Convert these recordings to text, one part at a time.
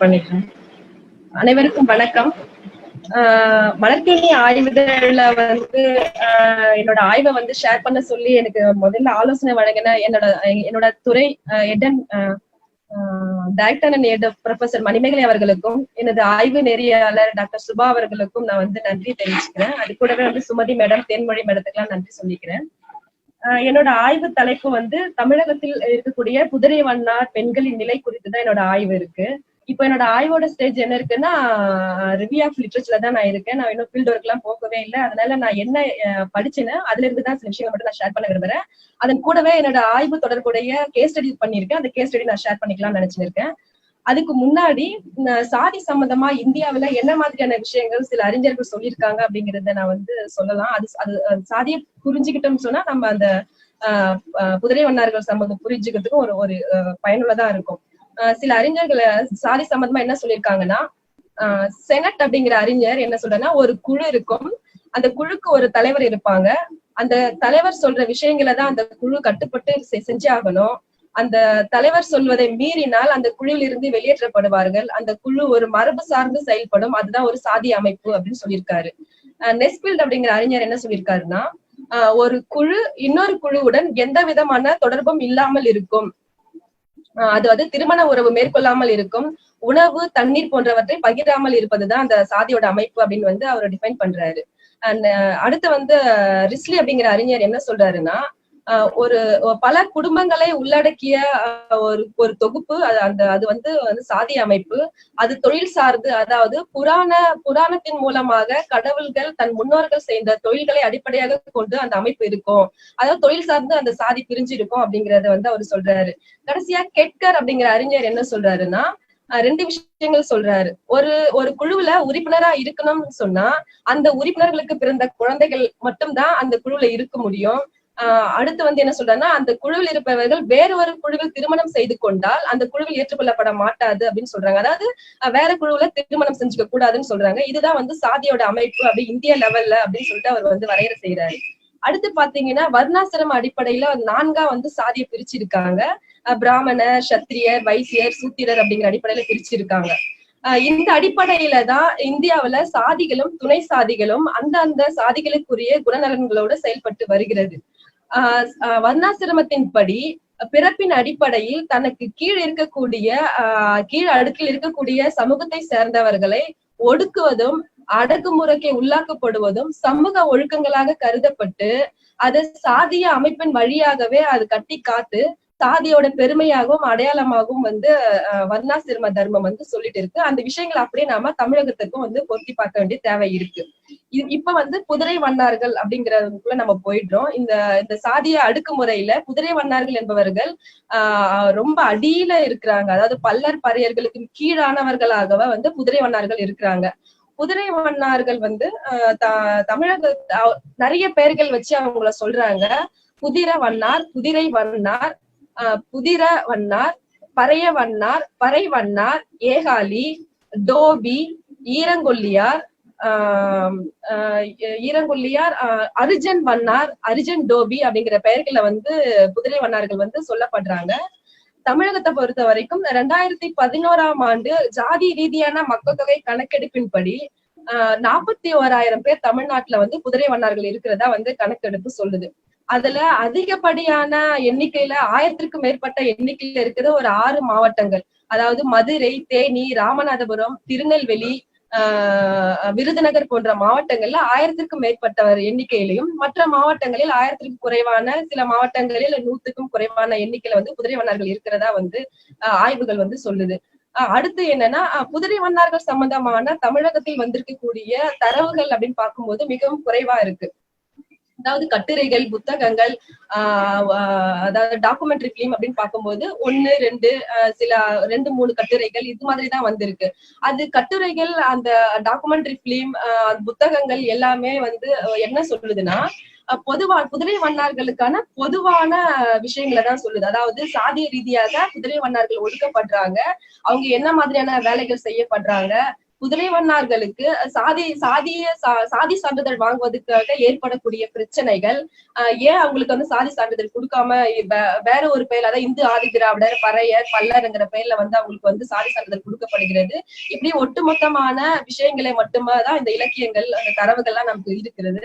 Start பண்ணிடுறேன் அனைவருக்கும் வணக்கம். ஆஹ் மலர்கேணி ஆய்வுதழ்ல வந்து ஆஹ் என்னோட ஆய்வை வந்து ஷேர் பண்ண சொல்லி எனக்கு முதல்ல ஆலோசனை வழங்கின என்னோட என்னோட துறை ah Eden director and head professor Manimekalai அவர்களுக்கும் எனது ஆய்வு நெறியாளர் டாக்டர் சுபா அவர்களுக்கும் நான் வந்து நன்றி தெரிவிச்சுக்கிறேன். அது கூடவே வந்து சுமதி மேடம் தேன்மொழி மேடத்துக்குலாம் நன்றி சொல்லிக்கிறேன். ஆஹ் என்னோட ஆய்வு தலைப்பு வந்து தமிழகத்தில் இருக்கக்கூடிய குதிரை வண்ணார் பெண்களின் நிலை குறித்து தான் என்னோட ஆய்வு இருக்கு. இப்போ என்னோட ஆய்வோட ஸ்டேஜ் என்ன இருக்குன்னா ரிவ்யூ ஆஃப் லிட்ரேச்சர்ல தான் நான் இருக்கேன். நான் இன்னும் ஃபீல்ட் ஒர்க் எல்லாம் போகவே இல்லை. அதனால நான் என்ன படிச்சேன்னு அதுல இருந்து தான் சில விஷயங்கள் மட்டும் நான் ஷேர் பண்ண விரும்புறேன். அதன் கூடவே என்னோட ஆய்வு தொடர்புடைய கேஸ் ஸ்டடி பண்ணியிருக்கேன். அந்த கேஸ் ஸ்டடி நான் ஷேர் பண்ணிக்கலாம்னு நினைச்சிருக்கேன் அதுக்கு முன்னாடி சாதி சம்பந்தமா இந்தியாவில என்ன மாதிரியான விஷயங்கள் சில அறிஞர்கள் சொல்லியிருக்காங்க அப்படிங்கறத நான் வந்து சொல்லலாம். அது அது சாதியை புரிஞ்சுக்கிட்டோம்னு சொன்னா நம்ம அந்த ஆஹ் குதிரை வண்ணார்கள் சம்பந்தம் புரிஞ்சுக்கிறதுக்கும் ஒரு ஒரு பயனுள்ளதா இருக்கும். சில அறிஞர்களை சாதி சம்பந்தமா என்ன சொல்லியிருக்காங்கன்னா ஆஹ் செனட் அப்படிங்கிற அறிஞர் என்ன சொல்றேன்னா ஒரு குழு இருக்கும். அந்த குழுக்கு ஒரு தலைவர் இருப்பாங்க. அந்த தலைவர் சொல்ற விஷயங்களை தான் அந்த குழு கட்டுப்பட்டு செஞ்சாகணும் அந்த தலைவர் சொல்வதை மீறினால் அந்த குழுவில் இருந்து வெளியேற்றப்படுவார்கள். அந்த குழு ஒரு மரபு சார்ந்து செயல்படும். அதுதான் ஒரு சாதி அமைப்பு அப்படின்னு சொல்லியிருக்காரு. அஹ் நெஸ்பில்ட் அப்படிங்கிற அறிஞர் என்ன சொல்லியிருக்காருன்னா ஆஹ் ஒரு குழு இன்னொரு குழுவுடன் எந்த விதமான தொடர்பும் இல்லாமல் இருக்கும். ஆஹ் அது வந்து திருமண உறவு மேற்கொள்ளாமல் இருக்கும். உணவு தண்ணீர் போன்றவற்றை பகிராமல் இருப்பதுதான் அந்த சாதியோட அமைப்பு அப்படின்னு வந்து அவர் டிஃபைன் பண்றாரு. அண்ட் அடுத்து வந்து ரிஸ்லி அப்படிங்கிற அறிஞர் என்ன சொல்றாருன்னா ஒரு பல குடும்பங்களை உள்ளடக்கிய ஒரு ஒரு தொகுப்பு. அது அந்த அது வந்து சாதி அமைப்பு. அது தொழில் சார்ந்து அதாவது புராண புராணத்தின் மூலமாக கடவுள்கள் தன் முன்னோர்கள் செய்த தொழில்களை அடிப்படையாக கொண்டு அந்த அமைப்பு இருக்கும். அதாவது தொழில் சார்ந்து அந்த சாதி பிரிஞ்சு இருக்கும் அப்படிங்கறத வந்து அவர் சொல்றாரு. கடைசியா கெட்கர் அப்படிங்கிற அறிஞர் என்ன சொல்றாருன்னா ரெண்டு விஷயங்கள் சொல்றாரு. ஒரு ஒரு குழுவுல உறுப்பினரா இருக்கணும்னு சொன்னா அந்த உறுப்பினர்களுக்கு பிறந்த குழந்தைகள் மட்டும்தான் அந்த குழுவுல இருக்க முடியும். அடுத்து வந்து என்ன சொல்றாங்கன்னா அந்த குழுவில் இருப்பவர்கள் வேற ஒரு குழுவில் திருமணம் செய்து கொண்டால் அந்த குழுவில் ஏற்றுக்கொள்ளப்பட மாட்டாது அப்படின்னு சொல்றாங்க. அதாவது வேற குழுவுல திருமணம் செஞ்சுக்க கூடாதுன்னு சொல்றாங்க. இதுதான் வந்து சாதியோட அமைப்பு அப்படி இந்திய லெவல்ல அப்படின்னு சொல்லிட்டு அவர் வந்து வரையறை செய்யறாரு அடுத்து பாத்தீங்கன்னா வர்ணாசிரம அடிப்படையில நான்கா வந்து சாதியை பிரிச்சிருக்காங்க. பிராமண சத்திரியர் வைசியர் சூத்திரர் அப்படிங்கிற அடிப்படையில பிரிச்சிருக்காங்க. இந்த அடிப்படையில தான் இந்தியாவுல சாதிகளும் துணை சாதிகளும் அந்தந்த சாதிகளுக்குரிய குணநலன்களோட செயல்பட்டு வருகிறது. வர்ணாசிரமத்தின்படி பிறப்பின் அடிப்படையில் தனக்கு கீழ் இருக்கக்கூடிய ஆஹ் கீழ் அடுக்கில் இருக்கக்கூடிய சமூகத்தை சேர்ந்தவர்களை ஒடுக்குவதும் அடக்குமுறைக்கு உள்ளாக்கப்படுவதும் சமூக ஒழுக்கங்களாக கருதப்பட்டு அது சாதிய அமைப்பின் வழியாகவே அது கட்டி காத்து சாதியோட பெருமையாகவும் அடையாளமாகவும் வந்து வர்ணாசிரம தர்மம் வந்து சொல்லிட்டு இருக்கு. அந்த விஷயங்களை அப்படியே நாம தமிழகத்துக்கும் வந்து பொருத்தி பார்க்க வேண்டிய தேவை இருக்கு. இப்ப வந்து குதிரை வண்ணார்கள் அப்படிங்கறதுக்குள்ள நம்ம போயிடுறோம். இந்த இந்த சாதிய அடுக்குமுறையில குதிரை வண்ணார்கள் என்பவர்கள் ஆஹ் ரொம்ப அடியில இருக்கிறாங்க. அதாவது பல்லர் பறையர்களுக்கு கீழானவர்களாகவே வந்து குதிரை வண்ணார்கள் இருக்கிறாங்க. குதிரை வண்ணார்கள் வந்து ஆஹ் த- தமிழக நிறைய பெயர்கள் வச்சு அவங்கள சொல்றாங்க. குதிரை வண்ணார் குதிரை வண்ணார் புதிர வண்ணார் பறைய வண்ணார் பறை வண்ணார் ஏகாலி டோபி ஈரங்கொல்லியார் ஆஹ் ஆஹ் ஈரங்கொல்லியார் அரிஜன் வண்ணார் அரிஜன் டோபி அப்படிங்கிற பெயர்களை வந்து குதிரை வண்ணார்கள் வந்து சொல்லப்படுறாங்க. தமிழகத்தை பொறுத்த வரைக்கும் ரெண்டாயிரத்தி பதினோராம் ஆண்டு ஜாதி ரீதியான மக்கள் தொகை கணக்கெடுப்பின்படி ஆஹ் நாற்பத்தி ஓராயிரம் பேர் தமிழ்நாட்டுல வந்து குதிரை வண்ணார்கள் இருக்கிறதா வந்து கணக்கெடுப்பு சொல்லுது. அதுல அதிகப்படியான எண்ணிக்கையில ஆயிரத்திற்கும் மேற்பட்ட எண்ணிக்கையில இருக்கிறது ஒரு ஆறு மாவட்டங்கள். அதாவது மதுரை தேனி ராமநாதபுரம் திருநெல்வேலி ஆஹ் விருதுநகர் போன்ற மாவட்டங்கள்ல ஆயிரத்திற்கும் மேற்பட்டவர் எண்ணிக்கையிலையும் மற்ற மாவட்டங்களில் ஆயிரத்திற்கும் குறைவான சில மாவட்டங்களில் நூத்துக்கும் குறைவான எண்ணிக்கையில வந்து குதிரை வண்ணார்கள் இருக்கிறதா வந்து ஆய்வுகள் வந்து சொல்லுது. அடுத்து என்னன்னா குதிரை வண்ணார்கள் சம்பந்தமான தமிழகத்தில் வந்திருக்கக்கூடிய தரவுகள் அப்படின்னு பார்க்கும்போது மிகவும் குறைவா இருக்கு. அதாவது கட்டுரைகள் புத்தகங்கள் அதாவது டாக்குமெண்ட்ரி பிலிம் அப்படின்னு பார்க்கும்போது ஒன்னு ரெண்டு சில ரெண்டு மூணு கட்டுரைகள் இது மாதிரி தான் வந்திருக்கு. அது கட்டுரைகள் அந்த டாக்குமெண்ட்ரி பிலிம் புத்தகங்கள் எல்லாமே வந்து என்ன சொல்லுதுன்னா பொதுவா குதிரை வண்ணார்களுக்கான பொதுவான விஷயங்களை தான் சொல்லுது. அதாவது சாதிய ரீதியாக குதிரை வண்ணார்கள் ஒடுக்கப்படுறாங்க. அவங்க என்ன மாதிரியான வேலைகள் செய்யப்படுறாங்க? குதிரை சாதி சாதிய சாதி சான்றிதழ் வாங்குவதற்காக ஏற்படக்கூடிய பிரச்சனைகள் ஆஹ் ஏன் அவங்களுக்கு வந்து சாதி சான்றிதழ் கொடுக்காம வேற ஒரு பெயர் அதாவது இந்து ஆதி திராவிடர் பறையர் பல்லருங்கிற பெயர்ல வந்து அவங்களுக்கு வந்து சாதி சான்றிதழ் கொடுக்கப்படுகிறது. இப்படி ஒட்டுமொத்தமான விஷயங்களை மட்டுமே தான் இந்த இலக்கியங்கள் அந்த தரவுகள்லாம் நமக்கு இருக்கிறது.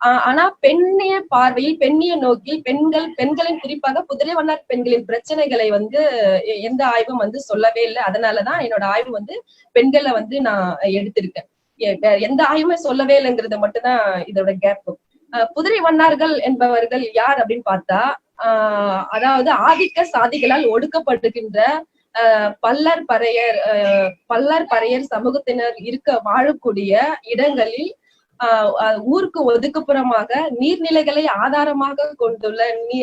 ஆனா பெண்ணிய பார்வையில் பெண்ணிய நோக்கில் பெண்கள் பெண்களின் குறிப்பாக குதிரை வண்ணார் பெண்களின் பிரச்சனைகளை வந்து எ- எந்த ஆய்வும் வந்து சொல்லவே இல்லை. அதனாலதான் என்னோட ஆய்வு வந்து பெண்களை வந்து நான் எடுத்திருக்கேன். எ- எந்த ஆய்வுமே சொல்லவே இல்லைங்கிறது மட்டும்தான் இதோட கேப் குதிரை வண்ணார்கள் என்பவர்கள் யார் அப்படின்னு பார்த்தா ஆஹ் அதாவது ஆதிக்க சாதிகளால் ஒடுக்கப்படுகின்ற பல்லர் பறையர் பல்லர் பறையர் சமூகத்தினர் இருக்க வாழக்கூடிய இடங்களில் ஊருக்கு ஒதுக்குப்புறமாக நீர்நிலைகளை ஆதாரமாக கொண்டுள்ள நீ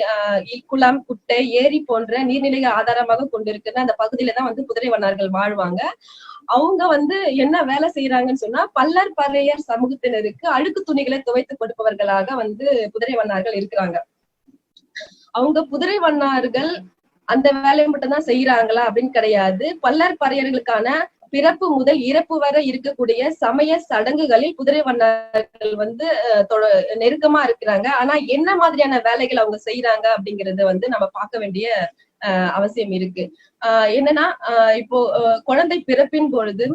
குளம் குட்டை ஏரி போன்ற நீர்நிலைகளை ஆதாரமாக கொண்டிருக்கிற அந்த பகுதியில தான் வந்து குதிரை வண்ணார்கள் வாழ்வாங்க. அவங்க வந்து என்ன வேலை செய்யறாங்கன்னு சொன்னா பல்லர் பறையர் சமூகத்தினருக்கு அழுக்கு துணிகளை துவைத்து கொடுப்பவர்களாக வந்து குதிரை வண்ணார்கள் இருக்கிறாங்க. அவங்க குதிரை வண்ணார்கள் அந்த வேலையை மட்டும் தான் செய்யறாங்களா அப்படின்னு கிடையாது. பல்லர் பறையர்களுக்கான பிறப்பு முதல் இறப்பு வரை இருக்கக்கூடிய சமய சடங்குகளில் குதிரை வண்ணர்கள் வந்து அஹ், தொட- நெருக்கமா இருக்கிறாங்க. ஆனா என்ன மாதிரியான வேலைகள் அவங்க செய்யறாங்க அப்படிங்கறத வந்து நம்ம பார்க்க வேண்டிய அஹ், அவசியம் இருக்கு. ஆஹ் என்னன்னா ஆஹ் இப்போ குழந்தை பிறப்பின் பொழுது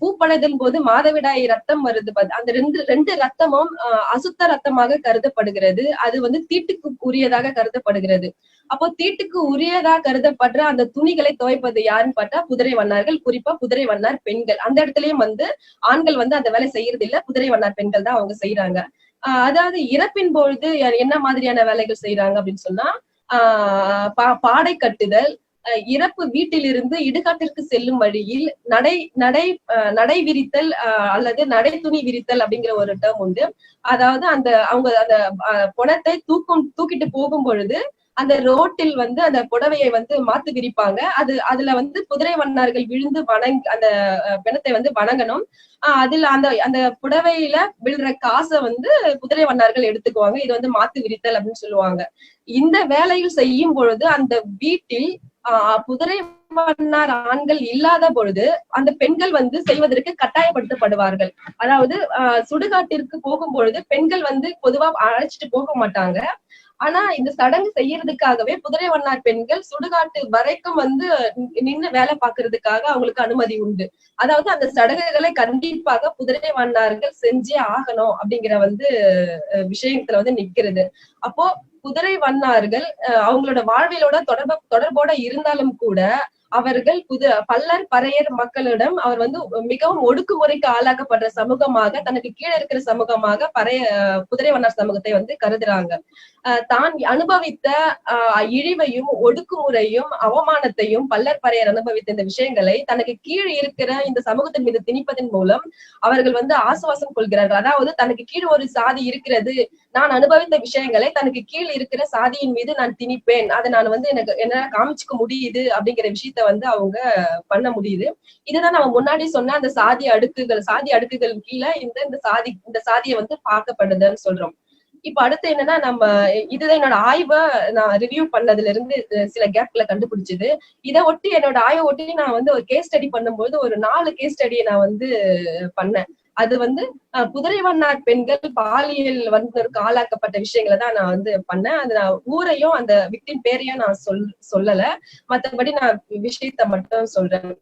பூப்படைதல் போது மாதவிடாய் ரத்தம் வருது அந்த ரெண்டு ரெண்டு ரத்தமும் ஆஹ் அசுத்த ரத்தமாக கருதப்படுகிறது. அது வந்து தீட்டுக்கு உரியதாக கருதப்படுகிறது. அப்போ தீட்டுக்கு உரியதா கருதப்படுற அந்த துணிகளை துவைப்பது யாருன்னு பார்த்தா குதிரை வண்ணார்கள். குறிப்பா குதிரை வண்ணார் பெண்கள். அந்த இடத்துலயும் வந்து ஆண்கள் வந்து அந்த வேலை செய்யறது இல்ல குதிரை வண்ணார் பெண்கள் தான் அவங்க செய்யறாங்க ஆஹ் அதாவது இறப்பின் பொழுது என்ன மாதிரியான வேலைகள் செய்யறாங்க அப்படின்னு சொன்னா ஆஹ் பா- பாடை கட்டுதல் இறப்பு வீட்டிலிருந்து இடுகாட்டிற்கு செல்லும் வழியில் நடை நடை நடை விரித்தல் அஹ் அல்லது நடை துணி விரித்தல் அப்படிங்கிற ஒரு டேர்ம் உண்டு. அதாவது அந்த அவங்க அந்த புணத்தை தூக்கும் தூக்கிட்டு போகும் பொழுது அந்த ரோட்டில் வந்து அந்த புடவையை வந்து மாத்து விரிப்பாங்க. அது அதுல வந்து குதிரை வண்ணார்கள் விழுந்து வணங் அந்த பிணத்தை வந்து வணங்கணும். ஆஹ் அதுல அந்த அந்த புடவையில விழுற காசை வந்து குதிரை வண்ணார்கள் எடுத்துக்குவாங்க. இது வந்து மாத்து விரித்தல் அப்படின்னு சொல்லுவாங்க. இந்த வேலையில் செய்யும் பொழுது அந்த வீட்டில் ஆஹ் குதிரை வண்ணார் ஆண்கள் இல்லாத பொழுது அந்த பெண்கள் வந்து செய்வதற்கு கட்டாயப்படுத்தப்படுவார்கள். அதாவது ஆஹ் சுடுகாட்டிற்கு போகும் பொழுது பெண்கள் வந்து பொதுவா அழைச்சிட்டு போக மாட்டாங்க. ஆனா இந்த சடங்கு செய்யறதுக்காகவே குதிரை வண்ணார் பெண்கள் சுடுகாட்டு வரைக்கும் வந்து நின்று நின்னு வேலை பாக்குறதுக்காக அவங்களுக்கு அனுமதி உண்டு. அதாவது அந்த சடங்குகளை கண்டிப்பாக குதிரை வண்ணார்கள் செஞ்சே ஆகணும் அப்படிங்கிற வந்து விஷயத்துல வந்து நிக்கிறது. அப்போ குதிரை வண்ணார்கள் அஹ், அவங்களோட வாழ்விலோட தொடர்பு தொடர்போட இருந்தாலும் கூட அவர்கள் புது பல்லர் பறையர் மக்களிடம் அவர் வந்து மிகவும் ஒடுக்குமுறைக்கு ஆளாக்கப்படுற சமூகமாக தனக்கு கீழே இருக்கிற சமூகமாக பறைய அஹ், குதிரை வண்ணார் சமூகத்தை வந்து கருதுறாங்க. அஹ், தான் அனுபவித்த இழிவையும் ஒடுக்குமுறையும் அவமானத்தையும் பல்லர் பறையர் அனுபவித்த இந்த விஷயங்களை தனக்கு கீழ் இருக்கிற இந்த சமூகத்தின் மீது திணிப்பதன் மூலம் அவர்கள் வந்து ஆசுவாசம் கொள்கிறார்கள். அதாவது தனக்கு கீழ் ஒரு சாதி இருக்கிறது. நான் அனுபவித்த விஷயங்களை தனக்கு கீழ் இருக்கிற சாதியின் மீது நான் திணிப்பேன். அதை நான் வந்து எனக்கு என்னால காமிச்சுக்க முடியுது அப்படிங்கிற விஷயத்த வந்து அவங்க பண்ண முடியுது. இதுதான் நம்ம முன்னாடி சொன்ன அந்த சாதி அடுக்குகள் சாதி அடுக்குகள் கீழே இந்த இந்த சாதி இந்த சாதியை வந்து பார்க்கப்படுதுன்னு சொல்றோம். இப்ப அடுத்து என்னன்னா நம்ம இதுதான் என்னோட ஆய்வை நான் ரிவ்யூ பண்ணதுல இருந்து சில கேப்ல கண்டுபிடிச்சது. இதை ஒட்டி என்னோட ஆய்வை ஒட்டி நான் வந்து ஒரு கேஸ் ஸ்டடி பண்ணும்போது ஒரு நாலு கேஸ் ஸ்டடியை நான் வந்து பண்ணேன். அது வந்து அஹ், குதிரை வண்ணார் பெண்கள் பாலியல் வன்முறைக்கு ஆளாக்கப்பட்ட விஷயங்களை தான் நான் வந்து பண்ணேன். அது நான் ஊரையும் அந்த விக்டிம் பேரையும் நான் சொல் சொல்லல. மத்தபடி நான் விஷயத்த மட்டும் சொல்றேன்.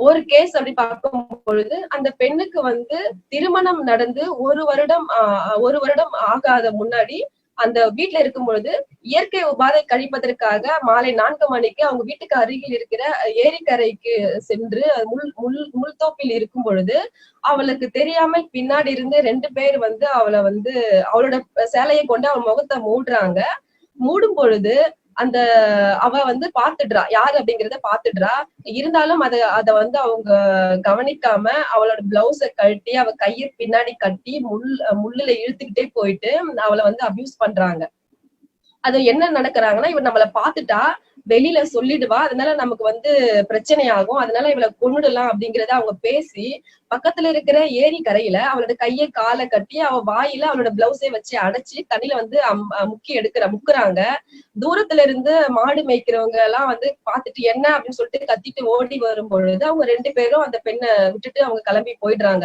ஒரு கேஸ் அப்படி பார்க்கும் பொழுது அந்த பெண்ணுக்கு வந்து திருமணம் நடந்து ஒரு வருடம் ஆஹ், ஒரு வருடம் ஆகாத முன்னாடி அந்த வீட்டுல இருக்கும் பொழுது இயற்கை உபாதை கழிப்பதற்காக மாலை நான்கு மணிக்கு அவங்க வீட்டுக்கு அருகில் இருக்கிற ஏரிக்கரைக்கு சென்று முள் முள் முள்தோப்பில் இருக்கும் பொழுது அவளுக்கு தெரியாமல் பின்னாடி இருந்து ரெண்டு பேர் வந்து அவளை வந்து அவளோட சேலையை கொண்டு அவள் முகத்தை மூடுறாங்க. மூடும் பொழுது அந்த அவ வந்து பாத்துடுறா யாரு அப்படிங்கறத பாத்துடுறா இருந்தாலும் அத அத வந்து அவங்க கவனிக்காம அவளோட பிளவுஸ கழட்டி அவ கைய பின்னாடி கட்டி முள் முள்ளுல இழுத்துக்கிட்டே போயிட்டு அவளை வந்து அபியூஸ் பண்றாங்க. அது என்ன நடக்கிறாங்கன்னா இவன் நம்மள பாத்துட்டா வெளியில சொல்லிடுவா. அதனால நமக்கு வந்து பிரச்சனை ஆகும் அதனால இவளை கொண்டுடலாம் அப்படிங்கறத அவங்க பேசி பக்கத்துல இருக்கிற ஏரி கரையில அவளோட கையை காலை கட்டி அவ வாயில அவளோட பிளவுஸை வச்சு அடைச்சு தண்ணியில வந்து முக்கி எடுக்கிற முக்குறாங்க. தூரத்துல இருந்து மாடு மேய்க்கிறவங்க எல்லாம் வந்து பாத்துட்டு என்ன அப்படின்னு சொல்லிட்டு கத்திட்டு ஓடி வரும் பொழுது அவங்க ரெண்டு பேரும் அந்த பெண்ணை விட்டுட்டு அவங்க கிளம்பி போயிடுறாங்க.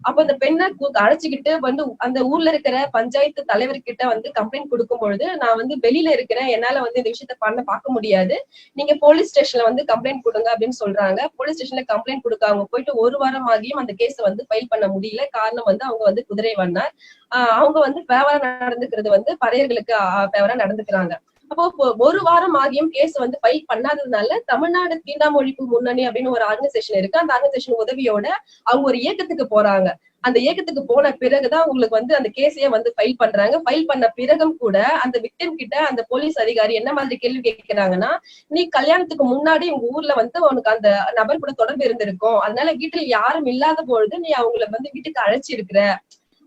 அப்ப அந்த பெண்ணை கு- அழைச்சுக்கிட்டு வந்து அந்த ஊர்ல இருக்கிற பஞ்சாயத்து தலைவர்கிட்ட வந்து கம்ப்ளைண்ட் கொடுக்கும் பொழுது நான் வந்து வெளியில இருக்கிறேன் என்னால வந்து இந்த விஷயத்த பண்ண பார்க்க முடியாது. நீங்க போலீஸ் ஸ்டேஷன்ல வந்து கம்ப்ளைண்ட் கொடுங்க அப்படின்னு சொல்றாங்க. போலீஸ் ஸ்டேஷன்ல கம்ப்ளைண்ட் கொடுக்க அவங்க போயிட்டு ஒரு வாரம் ஆகியும் அந்த கேஸ வந்து ஃபைல் பண்ண முடியல. காரணம் வந்து அவங்க வந்து குதிரை வண்ணார் ஆஹ் அவங்க வந்து ஃபேவரா நடந்துக்கிறது வந்து பறையர்களுக்கு ஃபேவரா நடந்துக்கிறாங்க. அப்போ ஒரு வாரம் ஆகியும் கேஸ் வந்து ஃபைல் பண்ணாததுனால தமிழ்நாடு தீண்டாமொழிப்பு முன்னணி அப்படின்னு ஒரு ஆர்கனைசேஷன் இருக்கு. அந்த ஆர்கனைசேஷன் உதவியோட அவங்க ஒரு இயக்கத்துக்கு போறாங்க. அந்த இயக்கத்துக்கு போன பிறகுதான் உங்களுக்கு வந்து அந்த கேஸையே வந்து ஃபைல் பண்றாங்க. ஃபைல் பண்ண பிறகும் கூட அந்த விக்டிம் கிட்ட அந்த போலீஸ் அதிகாரி என்ன மாதிரி கேள்வி கேட்கிறாங்கன்னா நீ கல்யாணத்துக்கு முன்னாடி உங்க ஊர்ல வந்து உனக்கு அந்த நபர் கூட தொடர்பு இருந்திருக்கும். அதனால வீட்டில் யாரும் இல்லாத பொழுது நீ அவங்கள வந்து வீட்டுக்கு அழைச்சிருக்கிற.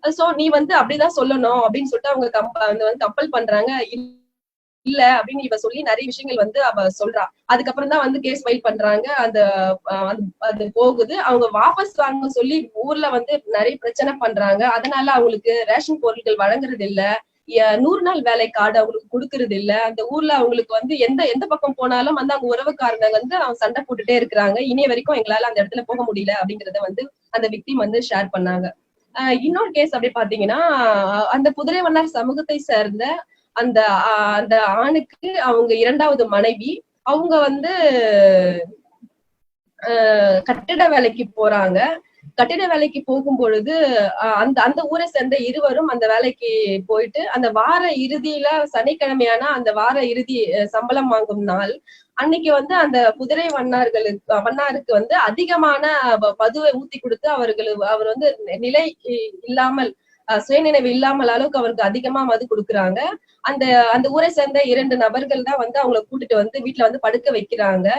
சோ நீ வந்து அப்படிதான் சொல்லணும் அப்படின்னு சொல்லிட்டு அவங்க கம்ப அந்த வந்து கம்பல் பண்றாங்க. இல்ல- அப்படின்னு இவ சொல்லி நிறைய விஷயங்கள் வந்து அவ சொல்றா. அதுக்கப்புறம் தான் வந்து கேஸ் ஃபைல் பண்றாங்க. அந்த அது- போகுது. அவங்க வாபஸ் வாங்க சொல்லி ஊர்ல வந்து நிறைய பிரச்சனை பண்றாங்க. அதனால அவங்களுக்கு ரேஷன் பொருட்கள் வழங்குறது இல்ல. நூறு நாள் வேலை கார்டு அவங்களுக்கு கொடுக்கறது இல்ல. அந்த ஊர்ல அவங்களுக்கு வந்து எந்த எந்த பக்கம் போனாலும் வந்து அவங்க உறவுக்காரங்க வந்து அவங்க சண்டை போட்டுட்டே இருக்கிறாங்க. இனிய வரைக்கும் எங்களால அந்த இடத்துல போக முடியல அப்படிங்கறத வந்து அந்த விக்டிம் வந்து ஷேர் பண்ணாங்க. ஆஹ் இன்னொரு கேஸ் அப்படி பாத்தீங்கன்னா அந்த குதிரை வண்ணார் சமூகத்தை சேர்ந்த அந்த அந்த ஆணுக்கு அவங்க இரண்டாவது மனைவி அவங்க வந்து ஆஹ் கட்டிட வேலைக்கு போறாங்க. கட்டிட வேலைக்கு போகும் பொழுது அந்த அந்த ஊரை சேர்ந்த இருவரும் அந்த வேலைக்கு போயிட்டு அந்த வார இறுதியில சனிக்கிழமையான அந்த வார இறுதி சம்பளம் வாங்கும் நாள் அன்னைக்கு வந்து அந்த குதிரை வண்ணார்களுக்கு வண்ணாருக்கு வந்து அதிகமான வ- ஊத்தி கொடுத்து அவர்கள் அவர் வந்து நிலை இ- இல்லாமல் சுயநினைவு இல்லாமல் அளவுக்கு அவருக்கு அதிகமா மது கொடுக்குறாங்க. அந்த அந்த ஊரை சேர்ந்த இரண்டு நபர்கள் தான் வந்து அவங்கள கூட்டிட்டு வந்து வீட்டுல வந்து படுக்க வைக்கிறாங்க.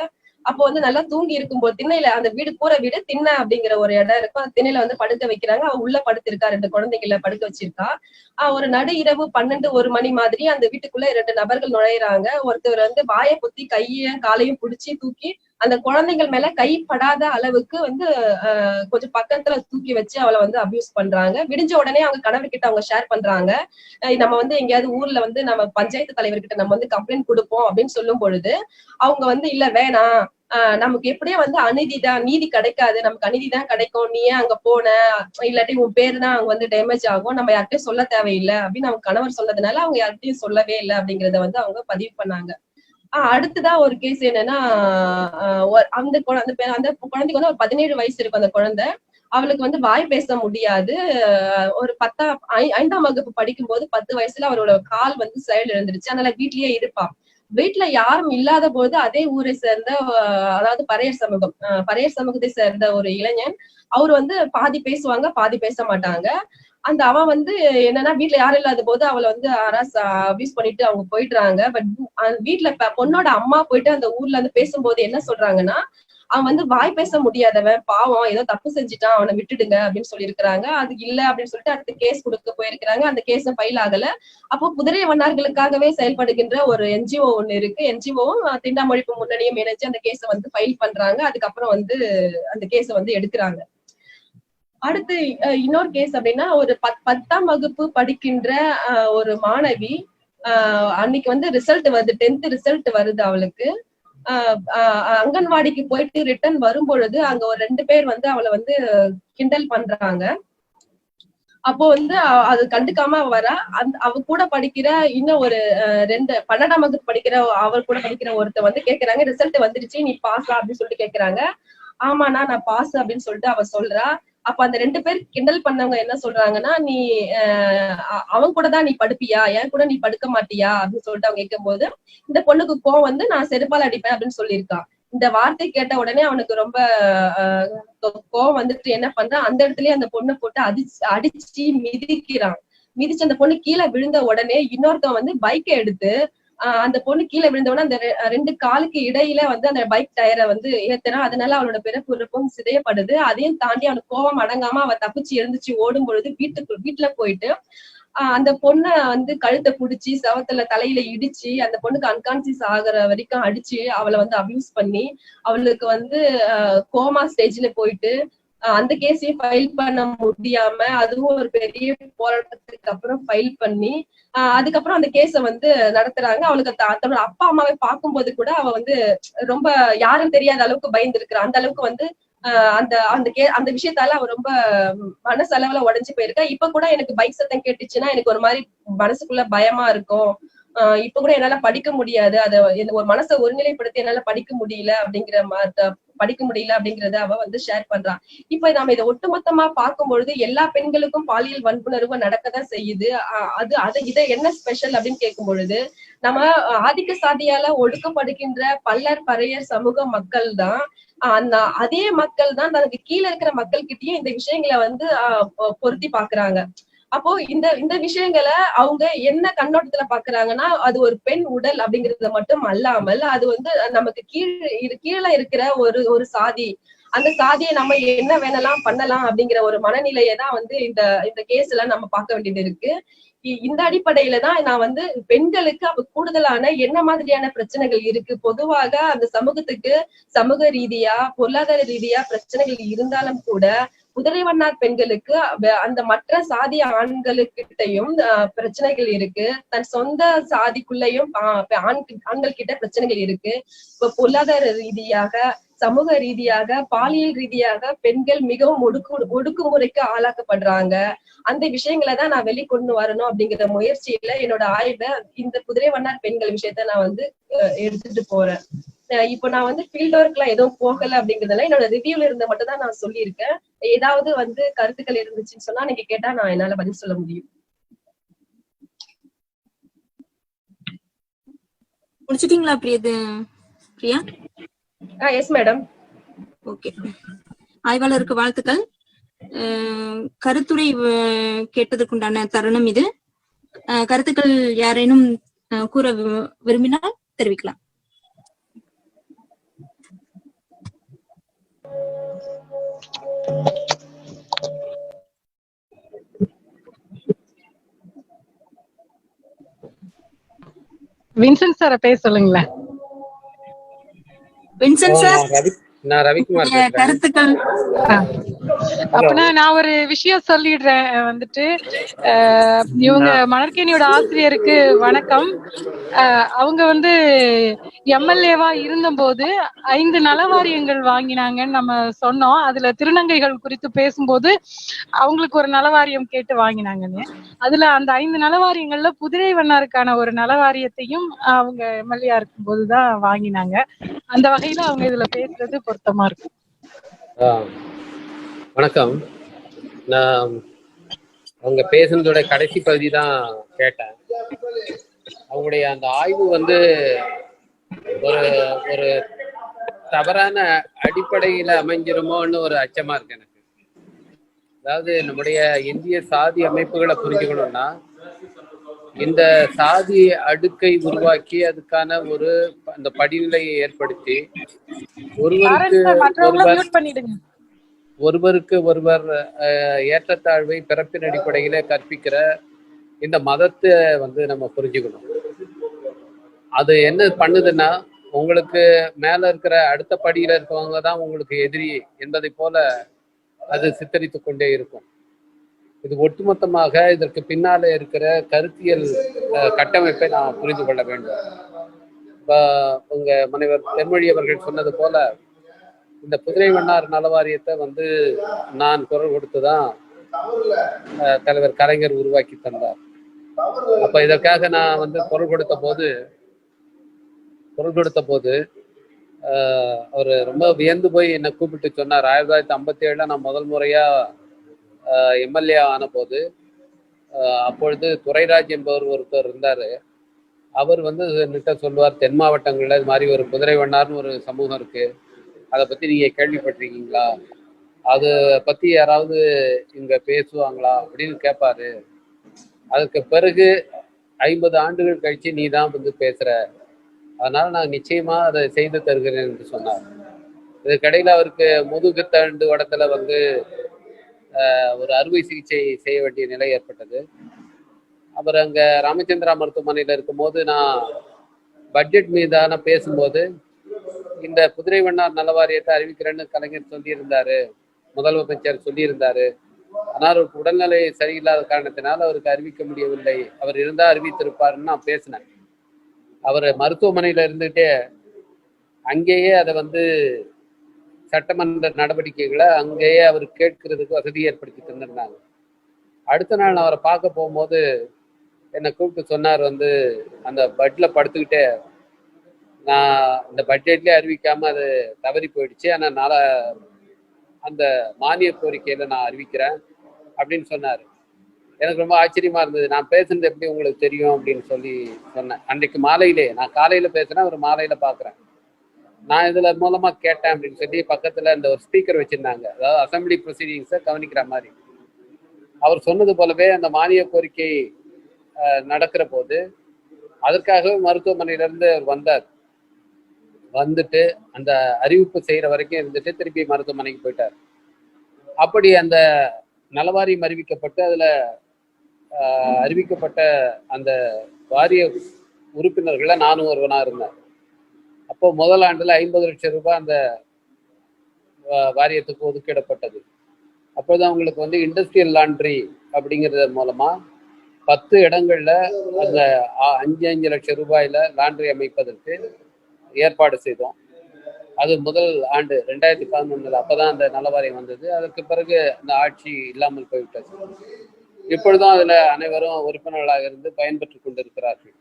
அப்போ வந்து நல்லா தூங்கி இருக்கும்போது திண்ணையில அந்த வீடு கூற வீடு திண்ணை அப்படிங்கிற ஒரு இடம் இருக்கும். அந்த திண்ணையில வந்து படுக்க வைக்கிறாங்க. அவ உள்ள படுத்திருக்கா. ரெண்டு குழந்தைங்கள படுக்க வச்சிருக்கா. ஒரு நடு இரவு பன்னெண்டு ஒரு மணி மாதிரி அந்த வீட்டுக்குள்ள இரண்டு நபர்கள் நுழையிறாங்க. ஒருத்தர் வந்து வாயை பொத்தி கைய காலையும் புடிச்சு தூக்கி அந்த குழந்தைகள் மேல கைப்படாத அளவுக்கு வந்து கொஞ்சம் பக்கத்துல தூக்கி வச்சு அவளை வந்து அபியூஸ் பண்றாங்க. விடிஞ்ச உடனே அவங்க கணவர்கிட்ட அவங்க ஷேர் பண்றாங்க. நம்ம வந்து எங்கேயாவது ஊர்ல வந்து நம்ம பஞ்சாயத்து தலைவர்கிட்ட நம்ம வந்து கம்ப்ளைண்ட் கொடுப்போம் அப்படின்னு சொல்லும் பொழுது அவங்க வந்து இல்ல வேணாம். ஆஹ் நமக்கு எப்படியே வந்து அநீதி தான். நீதி கிடைக்காது. நமக்கு அநீதி தான் கிடைக்கும். நீ ஏன் அங்க போன? இல்லாட்டி உன் பேரு தான் அங்க வந்து டேமேஜ் ஆகும். நம்ம யார்கிட்டயும் சொல்ல தேவையில்லை. அப்படின்னு அவங்க கணவர் சொன்னதுனால அவங்க யார்கிட்டயும் சொல்லவே இல்லை அப்படிங்கறத வந்து அவங்க பதிவு பண்ணாங்க. ஆஹ் ஒரு கேஸ் என்னன்னா ஒரு- அந்த அந்த அந்த குழந்தைக்கு வந்து ஒரு பதினேழு வயசு இருக்கும் அந்த குழந்தை. அவளுக்கு வந்து வாய் பேச முடியாது. ஒரு பத்தா ஐ- ஐந்தாம் வகுப்பு படிக்கும் போது பத்து வயசுல அவரோட கால் வந்து செயல் இழந்துருச்சு அதனால வீட்லயே இருப்பான் வீட்டுல யாரும் இல்லாத போது அதே ஊரை சேர்ந்த அதாவது பறையர் சமூகம் ஆஹ் பறையர் சமூகத்தை சேர்ந்த ஒரு இளைஞன் அவர் வந்து பாதி பேசுவாங்க பாதி பேச மாட்டாங்க. அந்த அவன் வந்து என்னன்னா வீட்டுல யாரும் இல்லாத போது அவளை வந்து அரசு அபியூஸ் பண்ணிட்டு அவங்க போயிடுறாங்க. பட் வீட்டுல பொண்ணோட அம்மா போயிட்டு அந்த ஊர்ல இருந்து பேசும்போது என்ன சொல்றாங்கன்னா அவன் வந்து வாய் பேச முடியாதவன் பாவம் ஏதோ தப்பு செஞ்சுட்டான் அவனை விட்டுடுங்க அப்படின்னு சொல்லியிருக்கிறாங்க. அது இல்ல அப்படின்னு சொல்லிட்டு அடுத்து கேஸ் கொடுக்க போயிருக்கிறாங்க. அந்த கேஸும் ஃபைல் ஆகல. அப்போ குதிரை வண்ணார்களுக்காகவே செயல்படுகின்ற ஒரு என்ஜிஓ ஒண்ணு இருக்கு. என்ஜிஓவும் திண்டாமொழிப்பு முன்னணியும் இணைஞ்சு அந்த கேஸை வந்து ஃபைல் பண்றாங்க. அதுக்கப்புறம் வந்து அந்த கேஸை வந்து எடுக்கிறாங்க. அடுத்து இன்னொரு கேஸ் அப்படின்னா ஒரு பத் பத்தாம் வகுப்பு படிக்கின்ற அஹ், ஒரு மாணவி ஆஹ் அன்னைக்கு வந்து ரிசல்ட் வருது டென்த் ரிசல்ட் வருது அவளுக்கு. ஆஹ் ஆஹ் அங்கன்வாடிக்கு போயிட்டு ரிட்டர்ன் வரும் பொழுது அங்க ஒரு ரெண்டு பேர் வந்து அவளை வந்து கிண்டல் பண்றாங்க. அப்போ வந்து அது கண்டுக்காம வர வரா. அந்த அவ கூட படிக்கிற இன்னும் ஒரு அஹ், ரெண்டு பன்னெண்டாம் வகுப்பு படிக்கிற அவள் கூட படிக்கிற ஒருத்தர் வந்து கேக்குறாங்க ரிசல்ட் வந்துருச்சு நீ பாஸ் அப்படின்னு சொல்லிட்டு கேக்குறாங்க. ஆமாண்ணா நான் பாஸ் அப்படின்னு சொல்லிட்டு அவ சொல்றா. அப்ப அந்த ரெண்டு பேர் கிண்டல் பண்ணவங்க என்ன சொல்றாங்கன்னா நீ அவன் கூட தான் நீ படுப்பியா? என் கூட நீ படுக்க மாட்டியா? அப்படின்னு சொல்லிட்டு அவங்க கேட்கும் போது இந்த பொண்ணுக்கு கோவம் வந்து நான் செருப்பால் அடிப்பேன் அப்படின்னு சொல்லியிருக்கான் இந்த வார்த்தை கேட்ட உடனே அவனுக்கு ரொம்ப கோவம் வந்துட்டு என்ன பண்றான் அந்த இடத்துலயே அந்த பொண்ணை போட்டு அடிச்சு அடிச்சு மிதிக்கிறான். மிதிச்சு அந்த பொண்ணு கீழே விழுந்த உடனே இன்னொருத்தன் வந்து பைக்கை எடுத்து அந்த பொண்ணு கீழே விழுந்தவொடனே அந்த ரெ- ரெண்டு காலுக்கு இடையில வந்து அந்த பைக் டயரை வந்து ஏத்துறான் அதனால அவளோட பிறப்பு இறப்பும் சிதையப்படுது. அதையும் தாண்டி அவனுக்கு கோவம் அடங்காம அவ தப்பிச்சு எழுந்துச்சு ஓடும் பொழுது வீட்டுக்கு வீட்டுல போயிட்டு அந்த பொண்ணை வந்து கழுத்தை புடிச்சு சவத்துல தலையில இடிச்சு அந்த பொண்ணுக்கு அன்கான்சியஸ் ஆகுற வரைக்கும் அடிச்சு அவளை வந்து அபியூஸ் பண்ணி அவளுக்கு வந்து கோமா ஸ்டேஜ்ல போயிட்டு அந்த கேஸையும் ஃபைல் பண்ண முடியாம அதுவும் ஒரு பெரிய போராட்டத்துக்கு அப்புறம் ஃபைல் பண்ணி ஆஹ் அதுக்கப்புறம் அந்த கேஸ வந்து நடத்துறாங்க. அவளுக்கு தன்னோட அப்பா அம்மாவை பார்க்கும்போது கூட அவ வந்து ரொம்ப யாரும் தெரியாத அளவுக்கு பயந்துருக்கிறா. அந்த அளவுக்கு வந்து ஆஹ் அந்த அந்த கே அந்த விஷயத்தால அவ ரொம்ப மனசளவுல உடைஞ்சு போயிருக்கா. இப்ப கூட எனக்கு பைக் சத்தம் கேட்டுச்சுன்னா எனக்கு ஒரு மாதிரி மனசுக்குள்ள பயமா இருக்கும். இப்ப கூட என்னால படிக்க முடியாது. அத ஒரு மனசை ஒருநிலைப்படுத்தி என்னால படிக்க முடியல அப்படிங்கிற படிக்க முடியல அப்படிங்கறத அவ வந்து ஷேர் பண்றான் இப்ப நாம இதை ஒட்டுமொத்தமா பார்க்கும் பொழுது எல்லா பெண்களுக்கும் பாலியல் வன்புணர்வு நடக்கதான் செய்யுது. அது அதை இதை என்ன ஸ்பெஷல் அப்படின்னு கேட்கும் பொழுது நம்ம ஆதிக்க சாதியால ஒடுக்கப்படுகின்ற பல்லர் பறையர் சமூக மக்கள் தான் அந்த அதே மக்கள் தான் தனக்கு கீழே இருக்கிற மக்கள் கிட்டயும் இந்த விஷயங்களை வந்து ஆஹ் பொ- பொருத்தி பாக்குறாங்க அப்போ இந்த இந்த விஷயங்களை அவங்க என்ன கண்ணோட்டத்துல பாக்குறாங்கன்னா அது ஒரு பெண் உடல் அப்படிங்கறத மட்டும் அல்லாமல் அது வந்து நமக்கு கீழ் இது கீழே இருக்கிற ஒரு ஒரு சாதி. அந்த சாதியை நம்ம என்ன வேணலாம் பண்ணலாம் அப்படிங்கிற ஒரு மனநிலையை தான் வந்து இந்த இந்த கேஸ்ல நம்ம பார்க்க வேண்டியது இருக்கு. இ- இந்த அடிப்படையில தான் நான் வந்து பெண்களுக்கு அவ கூடுதலான என்ன மாதிரியான பிரச்சனைகள் இருக்கு? பொதுவாக அந்த சமூகத்துக்கு சமூக ரீதியா பொருளாதார ரீதியா பிரச்சனைகள் இருந்தாலும் கூட குதிரை வண்ணார் பெண்களுக்கு அந்த மற்ற சாதி ஆண்களுக்கிட்டையும் பிரச்சனைகள் இருக்கு. தன் சொந்த சாதிக்குள்ளேயும் ஆஹ், ஆண் ஆண்கள் கிட்ட பிரச்சனைகள் இருக்கு. இப்ப பொருளாதார ரீதியாக சமூக ரீதியாக பாலியல் ரீதியாக பெண்கள் மிகவும் ஒடுக்கு ஒடுக்குமுறைக்கு ஆளாக்கப்படுறாங்க. அந்த விஷயங்களை தான் நான் வெளிக்கொண்டு வரணும் அப்படிங்கிற முயற்சியில என்னோட ஆய்வை இந்த குதிரை வண்ணார் பெண்கள் விஷயத்த நான் வந்து எடுத்துட்டு போறேன். இப்போ நான் வந்து ஃபீல்ட் ஒர்க்லாம் எதுவும் போகல அப்படிங்கறதுல என்னோட ரிவ்யூல இருந்த மட்டும் தான் நான் சொல்லியிருக்கேன். ஏதாவது வந்து கருத்துக்கள் இருந்துச்சுன்னு சொன்னா நீங்க கேட்டா நான் என்னால பதில் சொல்ல முடியும். முடிச்சிட்டீங்களா பிரியது பிரியா? எஸ் மேடம் ஓகே ஆய்வாளருக்கு வாழ்த்துக்கள். கருத்துரை கேட்டதற்குண்டான தருணம் இது. கருத்துக்கள் யாரேனும் கூற விரும்பினால் தெரிவிக்கலாம். வின்சென்ட் சார பேச சொல்லுங்களேன். வின்சென்ட் சார் நான் ரவி நான் ரவிக்குமார் கருத்துக்கள். அப்பனா நான் ஒரு விஷயம் சொல்லிடுறேன் வந்துட்டு இவங்க மணற்கேணியோட ஆசிரியருக்கு வணக்கம். அவங்க வந்து எம்எல்ஏவா இருந்தபோது ஐந்து நலவாரியங்கள் வாங்கினாங்கன்னு நம்ம சொன்னோம். அதுல திருநங்கைகள் குறித்து பேசும்போது அவங்களுக்கு ஒரு நலவாரியம் கேட்டு வாங்கினாங்கன்னு. அதுல அந்த ஐந்து நலவாரியங்கள்ல புதிரை வண்ணாருக்கான ஒரு நலவாரியத்தையும் அவங்க எம்எல்ஏ இருக்கும் போதுதான் வாங்கினாங்க. அந்த வகையில அவங்க இதுல பேசுறது பொருத்தமா இருக்கும். வணக்கம். நான் அவங்க பேசுனதோட கடைசி பகுதி தான் கேட்டேன். அவங்களுடைய அந்த ஆய்வு வந்து ஒரு ஒரு தவறான அடிப்படையில அமைஞ்சிருமோன்னு ஒரு அச்சமா இருக்கு எனக்கு. அதாவது நம்முடைய இந்திய சாதி அமைப்புகளை புரிஞ்சுக்கணும்னா இந்த சாதி அடுக்கை உருவாக்கி அதுக்கான ஒரு அந்த படிநிலையை ஏற்படுத்தி ஒருவருக்கு ஒருவர் ஒருவருக்கு ஒருவர் ஏற்றத்தாழ்வை பிறப்பின் அடிப்படையில கற்பிக்கிற இந்த மதத்தை வந்து நம்ம புரிஞ்சுக்கணும். அது என்ன பண்ணுதுன்னா உங்களுக்கு மேல இருக்கிற அடுத்த படியில இருக்கவங்க தான் உங்களுக்கு எதிரி என்பதை போல அது சித்தரித்து கொண்டே இருக்கும். இது ஒட்டுமொத்தமாக இதற்கு பின்னால இருக்கிற கருத்தியல் அஹ், கட்டமைப்பை நாம் புரிந்து கொள்ள வேண்டும். இப்ப உங்க முனைவர் தென்மொழி அவர்கள் சொன்னது போல இந்த குதிரை மன்னார் நலவாரியத்தை வந்து நான் குரல் கொடுத்துதான் தலைவர் கலைஞர் உருவாக்கி தந்தார். அப்ப இதற்காக நான் வந்து குரல் கொடுத்த போது குரல் கொடுத்த போது அவர் ரொம்ப வியந்து போய் என்னை கூப்பிட்டு சொன்னார். ஆயிரத்தி தொள்ளாயிரத்தி ஐம்பத்தி ஏழுல நான் முதல் முறையா எம்எல்ஏ ஆன போது அப்பொழுது துரைராஜ் என்பவர் ஒருத்தர் இருந்தாரு. அவர் வந்து நிட்ட சொல்லுவார் தென் மாவட்டங்கள்ல இது மாதிரி ஒரு குதிரை வண்ணார்னு ஒரு சமூகம் இருக்கு. அதை பத்தி நீங்க கேள்விப்பட்டிருக்கீங்களா? அதை பத்தி யாராவது இங்க பேசுவாங்களா? அப்படின்னு கேட்பாரு அதற்கு பிறகு ஐம்பது ஆண்டுகள் கழிச்சு நீ தான் வந்து பேசுற. அதனால நான் நிச்சயமா அதை செய்து தருகிறேன் என்று சொன்னார். இதுக்கடையில அவருக்கு முதுகு தண்டு வடத்துல வந்து ஆஹ், ஒரு அறுவை சிகிச்சை செய்ய வேண்டிய நிலை ஏற்பட்டது. அவர் அங்க ராமச்சந்திரா மருத்துவமனையில இருக்கும்போது நான் பட்ஜெட் மீதான பேசும்போது இந்த குதிரை வண்ணார் நல வாரியத்தை அறிவிக்கிறேன்னு கலைஞர் சொல்லியிருந்தாரு முதலமைச்சர் சொல்லியிருந்தாரு. ஆனால் அவருக்கு உடல்நிலை சரியில்லாத காரணத்தினால் அவருக்கு அறிவிக்க முடியவில்லை. அவர் இருந்தா அறிவித்திருப்பாருன்னு நான் பேசினேன். அவர் மருத்துவமனையில இருந்துகிட்டே அங்கேயே அதை வந்து சட்டமன்ற நடவடிக்கைகளை அங்கேயே அவர் கேட்கறதுக்கு வசதி ஏற்படுத்தி தந்திருந்தாங்க. அடுத்த நாள் நான் அவரை பார்க்க போகும்போது என்னை கூப்பிட்டு சொன்னார் வந்து அந்த பட்டில் படுத்துக்கிட்டே நான் இந்த பட்ஜெட்லயே அறிவிக்காம அது தவறி போயிடுச்சு. ஆனால் நாளை அந்த மானிய கோரிக்கையில நான் அறிவிக்கிறேன் அப்படின்னு சொன்னார். எனக்கு ரொம்ப ஆச்சரியமா இருந்தது. நான் பேசுனது எப்படி உங்களுக்கு தெரியும் அப்படின்னு சொல்லி சொன்னேன். அன்றைக்கு மாலையிலே நான் காலையில பேசுறேன் ஒரு மாலையில பாக்குறேன். நான் இதுல மூலமா கேட்டேன் அப்படின்னு சொல்லி பக்கத்துல இந்த ஒரு ஸ்பீக்கர் வச்சிருந்தாங்க. அதாவது அசம்பிளி ப்ரொசீடிங்ஸை கவனிக்கிற மாதிரி. அவர் சொன்னது போலவே அந்த மானிய கோரிக்கை நடக்கிற போது அதற்காகவே மருத்துவமனையில இருந்து அவர் வந்தார். வந்துட்டு அந்த அறிவிப்பு செய்யற வரைக்கும் இருந்துட்டு திருப்பி மருத்துவமனைக்கு போயிட்டார். அப்படி அந்த நலவாரியம் அறிவிக்கப்பட்டு அதுல அறிவிக்கப்பட்ட அந்த வாரிய உறுப்பினர்கள்ல நானும் ஒருவனா இருந்தேன். அப்போ முதல் ஆண்டில் ஐம்பது லட்சம் ரூபாய் அந்த வாரியத்துக்கு ஒதுக்கிடப்பட்டது. அப்போது அவங்களுக்கு வந்து இண்டஸ்ட்ரியல் லாண்ட்ரி அப்படிங்கிறது மூலமா பத்து இடங்கள்ல அந்த அஞ்சு அஞ்சு லட்சம் ரூபாயில லாண்ட்ரி அமைப்பதற்கு ஏற்பாடு செய்தோம். அது முதல் ஆண்டு ரெண்டாயிரத்தி பதினொன்னுல அப்பதான் அந்த நலவாரியம் வந்தது. அதற்கு பிறகு அந்த ஆட்சி இல்லாமல் போய்விட்டது. இப்பொழுதும் அதுல அனைவரும் உறுப்பினர்களாக இருந்து பயன்பெற்று கொண்டிருக்கிறார்கள்.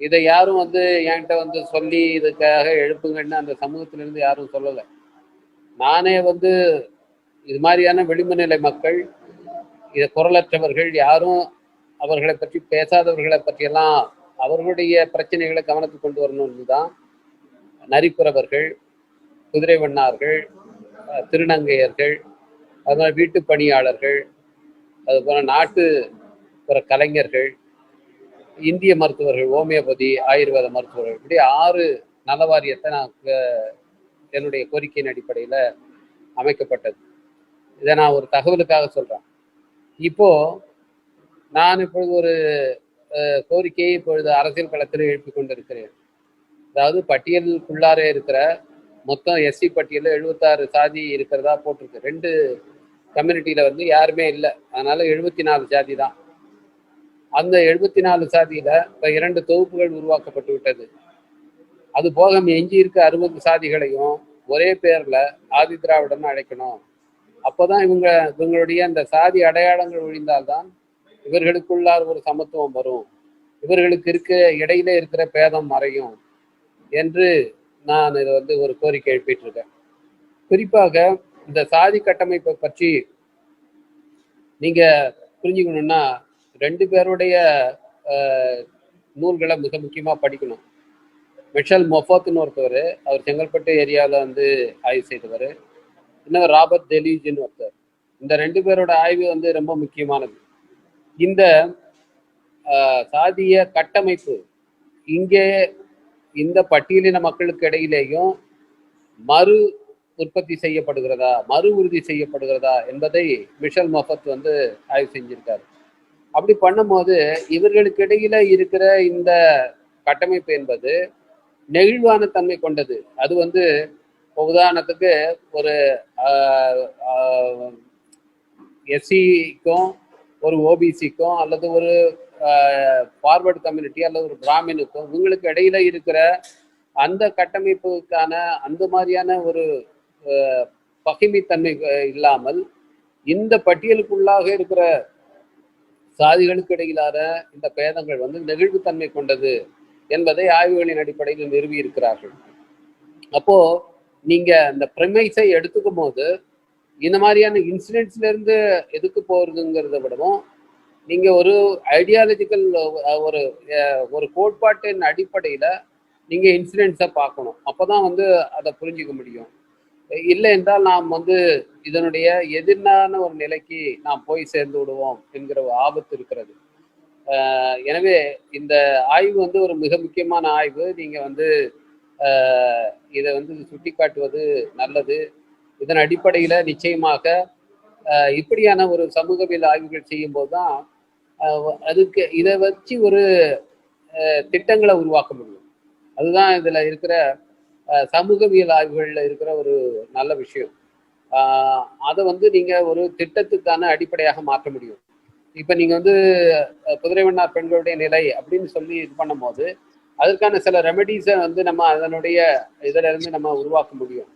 இதை யாரும் வந்து என்கிட்ட வந்து சொல்லி இதுக்காக எழுப்புங்கன்னு அந்த சமூகத்திலிருந்து யாரும் சொல்லலை. நானே வந்து இது மாதிரியான விளிம்புநிலை மக்கள் இதை குரலற்றவர்கள் யாரும் அவர்களை பற்றி பேசாதவர்களை பற்றியெல்லாம் அவர்களுடைய பிரச்சனைகளை கவனத்துக்கு கொண்டு வரணும்னு தான் நரிப்புறவர்கள் குதிரை வண்ணார்கள் திருநங்கையர்கள் அதனால் வீட்டு பணியாளர்கள் அதுபோல் நாட்டு புற கலைஞர்கள் இந்திய மருத்துவர்கள் ஹோமியோபதி ஆயுர்வேத மருத்துவர்கள் இப்படி ஆறு நலவாரியத்தை நான் என்னுடைய கோரிக்கையின் அடிப்படையில் அமைக்கப்பட்டது. இதை நான் ஒரு தகவலுக்காக சொல்கிறேன் இப்போது நான் இப்பொழுது ஒரு கோரிக்கையை இப்பொழுது அரசியல் களத்தில் எழுப்பிக் கொண்டிருக்கிறேன். அதாவது பட்டியலுக்குள்ளாரே இருக்கிற மொத்தம் எஸ்சி பட்டியலில் எழுபத்தாறு சாதி இருக்கிறதா போட்டிருக்கு. ரெண்டு கம்யூனிட்டியில வந்து யாருமே இல்லை. அதனால எழுபத்தி நாலு சாதி தான். அந்த எழுபத்தி நாலு சாதியில இப்ப இரண்டு தொகுப்புகள் உருவாக்கப்பட்டு விட்டது. அது போக எஞ்சி இருக்க அறுபது சாதிகளையும் ஒரே பேர்ல ஆதி திராவிடன்னு அழைக்கணும். அப்போதான் இவங்க இவங்களுடைய அந்த சாதி அடையாளங்கள் ஒழிந்தால்தான் இவர்களுக்குள்ளார் ஒரு சமத்துவம் வரும். இவர்களுக்கு இருக்க இடையில இருக்கிற பேதம் மறையும் என்று நான் இதை வந்து ஒரு கோரிக்கை எழுப்பிட்டு இருக்கேன் குறிப்பாக இந்த சாதி கட்டமைப்பை பற்றி நீங்க புரிஞ்சுக்கணும்னா ரெண்டு பேருடைய அஹ், நூல்களை மிக முக்கியமா படிக்கணும். மிஷல் மொஃபத்துன்னு ஒருத்தவர் அவர் செங்கல்பட்டு ஏரியாவில் வந்து ஆய்வு செய்தவர். இன்னொரு ராபர்ட் டெலிஜின்னு ஒருத்தர். இந்த ரெண்டு பேரோட ஆய்வு வந்து ரொம்ப முக்கியமானது. இந்த ஆஹ், சாதிய கட்டமைப்பு இங்கே இந்த பட்டியலின மக்களுக்கு இடையிலேயும் மறு உற்பத்தி செய்யப்படுகிறதா மறு உறுதி செய்யப்படுகிறதா என்பதை மிஷல் மொஃபத் வந்து ஆய்வு செஞ்சிருக்காரு. அப்படி பண்ணும்போது இவர்களுக்கு இடையில இருக்கிற இந்த கட்டமைப்பு என்பது நெகிழ்வான தன்மை கொண்டது. அது வந்து உதாரணத்துக்கு ஒரு எஸ்சிக்கும் ஒரு ஓபிசிக்கும் அல்லது ஒரு ஃபார்வர்டு கம்யூனிட்டி அல்லது ஒரு பிராமினுக்கும் இவங்களுக்கு இடையில இருக்கிற அந்த கட்டமைப்புக்கான அந்த மாதிரியான ஒரு அஹ், இல்லாமல் இந்த பட்டியலுக்குள்ளாக இருக்கிற சாதிகளுக்கு இடையிலான இந்த பேதங்கள் வந்து நெகிழ்வுத்தன்மை கொண்டது என்பதை ஆய்வுகளின் அடிப்படையில் நிறுவி இருக்கிறார்கள் அப்போ நீங்க அந்த ப்ரெமைஸை எடுத்துக்கும் போது இந்த மாதிரியான இன்சிடென்ட்ஸ்ல இருந்து எதுக்கு போறதுங்கிறத விடவும் நீங்க ஒரு ஐடியாலஜிக்கல் ஒரு ஒரு கோட்பாட்டின் அடிப்படையில நீங்க இன்சிடென்ட்ஸை பார்க்கணும். அப்பதான் வந்து அதை புரிஞ்சுக்க முடியும். இல்லை என்றால் நாம் வந்து இதனுடைய எதிரான ஒரு நிலைக்கு நாம் போய் சேர்ந்து விடுவோம் என்கிற ஒரு ஆபத்து இருக்கிறது. எனவே இந்த ஆய்வு வந்து ஒரு மிக முக்கியமான ஆய்வு. நீங்க வந்து இதை வந்து சுட்டி காட்டுவது நல்லது. இதன் அடிப்படையில் நிச்சயமாக இப்படியான ஒரு சமூகவியல் ஆய்வுகள் செய்யும்போது தான் அதுக்கு இதை வச்சு ஒரு திட்டங்களை உருவாக்க முடியும். அதுதான் இதில் இருக்கிற சமூகவியல் ஆய்வுகளில் இருக்கிற ஒரு நல்ல விஷயம். அதை வந்து நீங்கள் ஒரு திட்டத்துக்கான அடிப்படையாக மாற்ற முடியும். இப்போ நீங்கள் வந்து குதிரைவண்ணார் பெண்களுடைய நிலை அப்படின்னு சொல்லி இது பண்ணும்போது அதற்கான சில ரெமெடிஸை வந்து நம்ம அதனுடைய இதிலிருந்து நம்ம உருவாக்க முடியும்.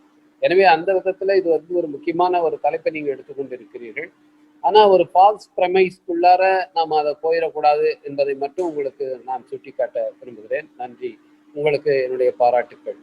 எனவே அந்த விதத்துல இது வந்து ஒரு முக்கியமான ஒரு தலைப்பை நீங்க எடுத்துக்கொண்டு இருக்கிறீர்கள் ஆனா ஒரு ஃபால்ஸ் பிரமைஸ்க்குள்ளார நாம் அதை போயிடக்கூடாது என்பதை மட்டும் உங்களுக்கு நான் சுட்டிக்காட்ட விரும்புகிறேன். நன்றி. உங்களுக்கு என்னுடைய பாராட்டுக்கள்.